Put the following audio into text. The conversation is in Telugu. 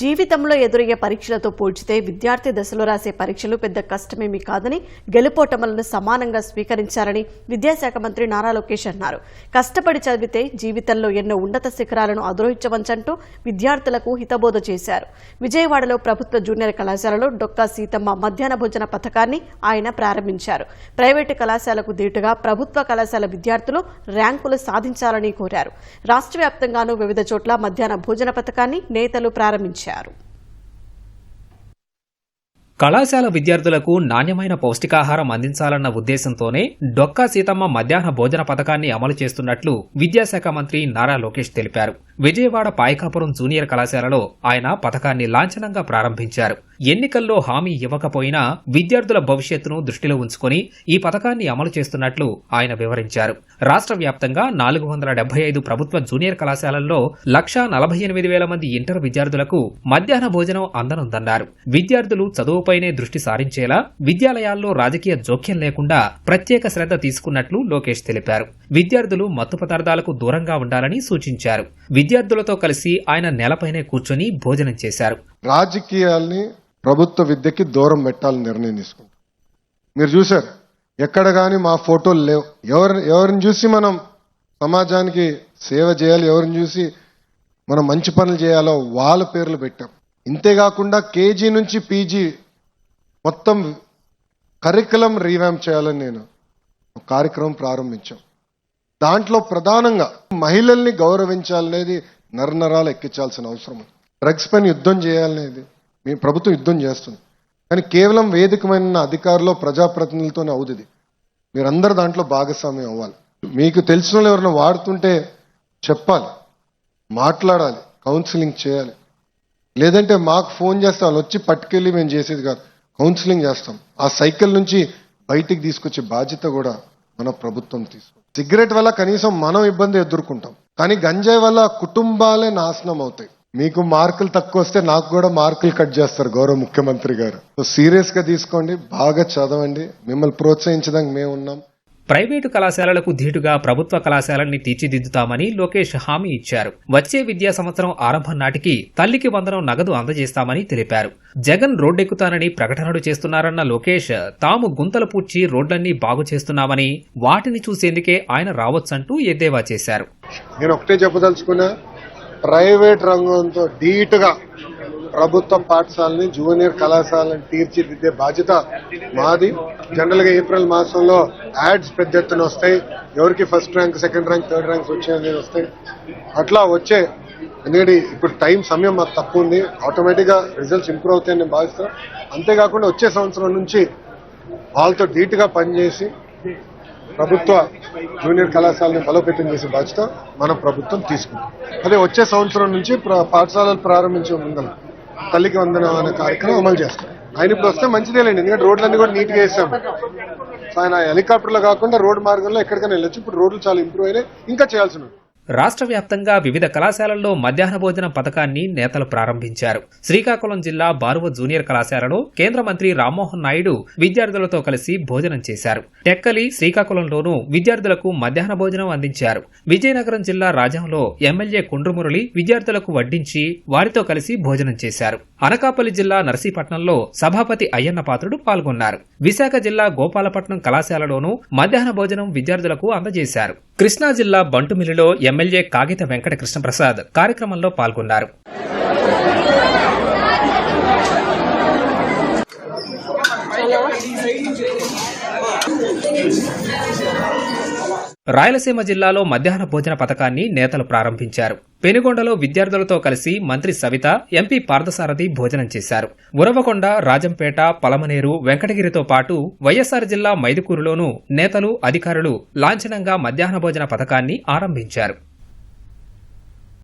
జీవితంలో ఎదురయ్యే పరీక్షలతో పోల్చితే విద్యార్థి దశలో రాసే పరీక్షలు పెద్ద కష్టమేమీ కాదని గెలుపోటములను సమానంగా స్వీకరించారని విద్యాశాఖ మంత్రి నారా లోకేష్ అన్నారు. కష్టపడి చదివితే జీవితంలో ఎన్నో ఉన్నత శిఖరాలను అధిరోహించవచ్చంటూ విద్యార్థులకు హితబోధ చేశారు. విజయవాడలో ప్రభుత్వ జూనియర్ కళాశాలలో డొక్కా సీతమ్మ మధ్యాహ్న భోజన పథకాన్ని ఆయన ప్రారంభించారు. ప్రైవేటు కళాశాలకు దీటుగా ప్రభుత్వ కళాశాల విద్యార్థులు ర్యాంకులు సాధించాలని కోరారు. రాష్ట్ర వ్యాప్తంగానూ వివిధ చోట్ల మధ్యాహ్న భోజన పథకాన్ని నేతలు ప్రారంభించారు. కళాశాల విద్యార్థులకు నాణ్యమైన పౌష్టికాహారం అందించాలన్న ఉద్దేశంతోనే డొక్కా సీతమ్మ మధ్యాహ్న భోజన పథకాన్ని అమలు చేస్తున్నట్లు విద్యాశాఖ మంత్రి నారా లోకేష్ తెలిపారు. విజయవాడ పాయకాపురం జూనియర్ కళాశాలలో ఆయన పథకాన్ని లాంఛనంగా ప్రారంభించారు. ఎన్నికల్లో హామీ ఇవ్వకపోయినా విద్యార్థుల భవిష్యత్తును దృష్టిలో ఉంచుకొని ఈ పథకాన్ని అమలు చేస్తున్నట్లు ఆయన వివరించారు. రాష్ట్ర వ్యాప్తంగా నాలుగు వందల డెబ్బై ఐదు ప్రభుత్వ జూనియర్ కళాశాలల్లో లక్షా నలభై ఎనిమిది వేల మంది ఇంటర్ విద్యార్థులకు మధ్యాహ్న భోజనం అందనుందన్నారు. విద్యార్థులు చదువుపైనే దృష్టి సారించేలా విద్యాలయాల్లో రాజకీయ జోక్యం లేకుండా ప్రత్యేక శ్రద్ధ తీసుకున్నట్లు లోకేష్ తెలిపారు. విద్యార్థులు మత్తు పదార్థాలకు దూరంగా ఉండాలని సూచించారు. విద్యార్థులతో కలిసి ఆయన నెలపైనే కూర్చొని భోజనం చేశారు. రాజకీయాల్ని ప్రభుత్వ విద్యకి దూరం పెట్టాలని నిర్ణయం తీసుకుంటాం. మీరు చూశారు ఎక్కడ కానీ మా ఫోటోలు లేవు. ఎవరి ఎవరిని చూసి మనం సమాజానికి సేవ చేయాలి ఎవరిని చూసి మనం మంచి పనులు చేయాలో వాళ్ళ పేర్లు పెట్టాం. ఇంతేకాకుండా కేజీ నుంచి పీజీ మొత్తం కరికులం రీవ్యాంప్ చేయాలని నేను కార్యక్రమం ప్రారంభించాం. దాంట్లో ప్రధానంగా మహిళల్ని గౌరవించాలనేది నరనరాలు ఎక్కించాల్సిన అవసరం డ్రగ్స్ పైన యుద్ధం చేయాలనేది మీ ప్రభుత్వం యుద్ధం చేస్తుంది. కానీ కేవలం వేదికమైన అధికారులు ప్రజాప్రతినిధులతోనే అవుతుంది మీరందరూ దాంట్లో భాగస్వామ్యం అవ్వాలి. మీకు తెలిసిన వాళ్ళు ఎవరైనా వాడుతుంటే చెప్పాలి మాట్లాడాలి కౌన్సిలింగ్ చేయాలి. లేదంటే మాకు ఫోన్ చేస్తే వాళ్ళు వచ్చి పట్టుకెళ్ళి మేము చేసేది కాదు కౌన్సిలింగ్ చేస్తాం. ఆ సైకిల్ నుంచి బయటికి తీసుకొచ్చే బాధ్యత కూడా మన ప్రభుత్వం తీసుకుంది. సిగరెట్ వల్ల కనీసం మనం ఇబ్బంది ఎదుర్కొంటాం. కానీ గంజాయి వల్ల కుటుంబాలే నాశనం అవుతాయి. మీకు మార్కులు తక్కువ వస్తే నాకు కూడా మార్కులు కట్ చేస్తారు గౌరవ ముఖ్యమంత్రి గారు. సీరియస్గా తీసుకోండి బాగా చదవండి. మిమ్మల్ని ప్రోత్సహించడానికి మేము ఉన్నాం ప్రైవేటు కళాశాలలకు ధీటుగా ప్రభుత్వ కళాశాలల్ని తీర్చిదిద్దుతామని లోకేష్ హామీ ఇచ్చారు. వచ్చే విద్యా సంవత్సరం ఆరంభం నాటికి తల్లికి వందనం నగదు అందజేస్తామని తెలిపారు. జగన్ రోడ్డెక్కుతానని ప్రకటనలు చేస్తున్నారన్న లోకేష్ తాము గుంతలు పూడ్చి రోడ్లన్నీ బాగు చేస్తున్నామని వాటిని చూసేందుకే ఆయన రావచ్చంటూ ఎద్దేవా చేశారు. నేను ఒకటే చెప్పదలుచుకున్నా ప్రైవేట్ రంగంతో ధీటుగా ప్రభుత్వ పాఠశాలని జూనియర్ కళాశాలను తీర్చిదిద్దే బాధ్యత మాది. జనరల్గా ఏప్రిల్ మాసంలో యాడ్స్ పెద్ద ఎత్తున వస్తాయి. ఎవరికి first rank second rank third ranks వచ్చాయని వస్తాయి. అట్లా వచ్చే ఎందుకంటే ఇప్పుడు టైం సమయం మాకు తక్కువ ఉంది. ఆటోమేటిక్గా రిజల్ట్స్ ఇంప్రూవ్ అవుతాయని నేను భావిస్తాను అంతేకాకుండా వచ్చే సంవత్సరం నుంచి వాళ్ళతో ధీటుగా పనిచేసి ప్రభుత్వ జూనియర్ కళాశాలను బలోపేతం చేసే బాధ్యత మన ప్రభుత్వం తీసుకుంది. అదే వచ్చే సంవత్సరం నుంచి పాఠశాలలు ప్రారంభించే ముందర తల్లికి వందనం అనే కార్యక్రమం అమలు చేస్తాం. ఆయన ఇప్పుడు వస్తే మంచిదేలేండి. ఎందుకంటే రోడ్లన్నీ కూడా నీట్గా వేసాం. సో ఆయన హెలికాప్టర్లో కాకుండా రోడ్ మార్గంలో ఎక్కడికైనా వెళ్ళొచ్చు. ఇప్పుడు రోడ్లు చాలా ఇంప్రూవ్ అయినాయి. ఇంకా చేయాల్సి ఉంది రాష్ట్ర వ్యాప్తంగా వివిధ కళాశాలల్లో మధ్యాహ్న భోజనం పథకాన్ని నేతలు ప్రారంభించారు. శ్రీకాకుళం జిల్లా బారువ జూనియర్ కళాశాలలో కేంద్ర మంత్రి రామ్మోహన్ నాయుడు విద్యార్థులతో కలిసి భోజనం చేశారు. టెక్కలి శ్రీకాకుళంలోనూ విద్యార్థులకు మధ్యాహ్న భోజనం అందించారు. విజయనగరం జిల్లా రాజంలో ఎమ్మెల్యే కుండ్రుమురళి విద్యార్థులకు వడ్డించి వారితో కలిసి భోజనం చేశారు. అనకాపల్లి జిల్లా నర్సీపట్నంలో సభాపతి అయ్యన్న పాత్రుడు పాల్గొన్నారు. విశాఖ జిల్లా గోపాలపట్నం కళాశాలలోనూ మధ్యాహ్న భోజనం విద్యార్థులకు అందజేశారు. కృష్ణా జిల్లా బంటుమిల్లిలో ఎమ్మెల్యే కాగిత వెంకట కృష్ణప్రసాద్ కార్యక్రమంలో పాల్గొన్నారు. రాయలసీమ జిల్లాలో మధ్యాహ్న భోజన పథకాన్ని నేతలు ప్రారంభించారు. పెనుగొండలో విద్యార్థులతో కలిసి మంత్రి సవిత ఎంపీ పార్థసారథి భోజనం చేశారు. ఉరవకొండ రాజంపేట పలమనేరు వెంకటగిరితో పాటు వైఎస్సార్ జిల్లా మైదుకూరులోనూ నేతలు అధికారులు లాంఛనంగా మధ్యాహ్న భోజన పథకాన్ని ఆరంభించారు.